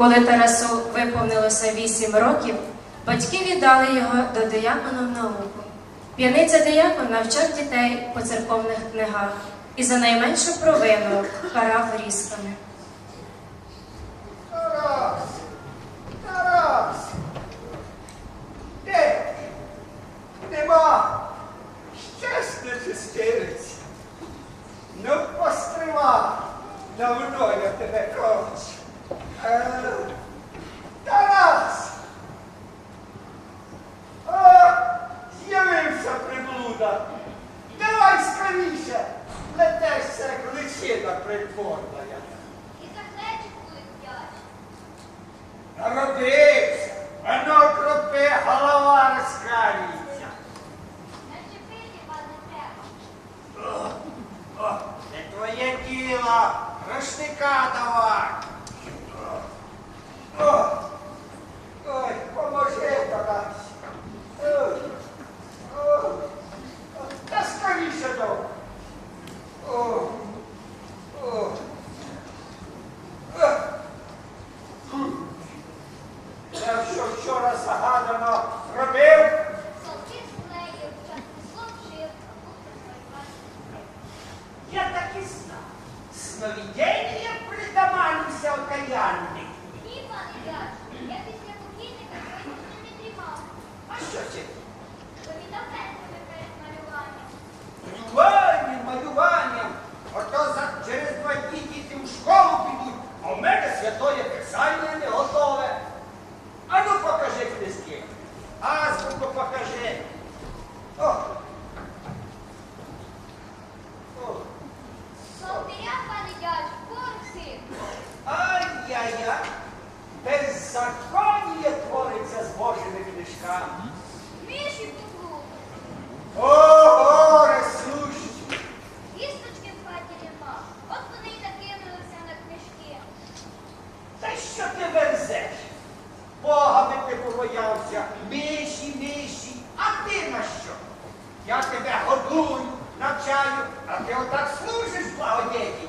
Коли Тарасу виповнилося вісім років, батьки віддали його до диякона в науку. П'яниця диякон навчав дітей по церковних книгах і за найменшу провину карав різками. Тарас! Тарас! Де? Нема! Щасне чистилиць! Ну, пострима! Давно я тебе хочу. Е, Тарас! О, з'явився приблуда! Давай скоріше! Летешся, як личина. І за глечик будуть вдячні. Народився, воно кропи, голова розкалюється. Наче пити вас не треба. О, о, не твоє діло, рушника давай. О, о, ой, поможи Тарас. Ой, о, о, Та скоріше до. О, о, о. Фу. Я що вчора загадано робив? Солки склеїв, часто слов шив, а букви свої Я так і знав. Притаманився окаянний. Ні, куклу. О, ресущі! Кісточки в хаті нема. От вони й накинулися на книжки. Та що ти верзеш? Бога би ти побоявся, миші, миші, а ти на що? Я тебе годую, навчаю, а ти отак служиш благодетель.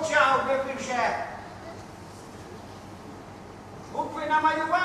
би. Та помовчав би ти вже. Букви намалював, а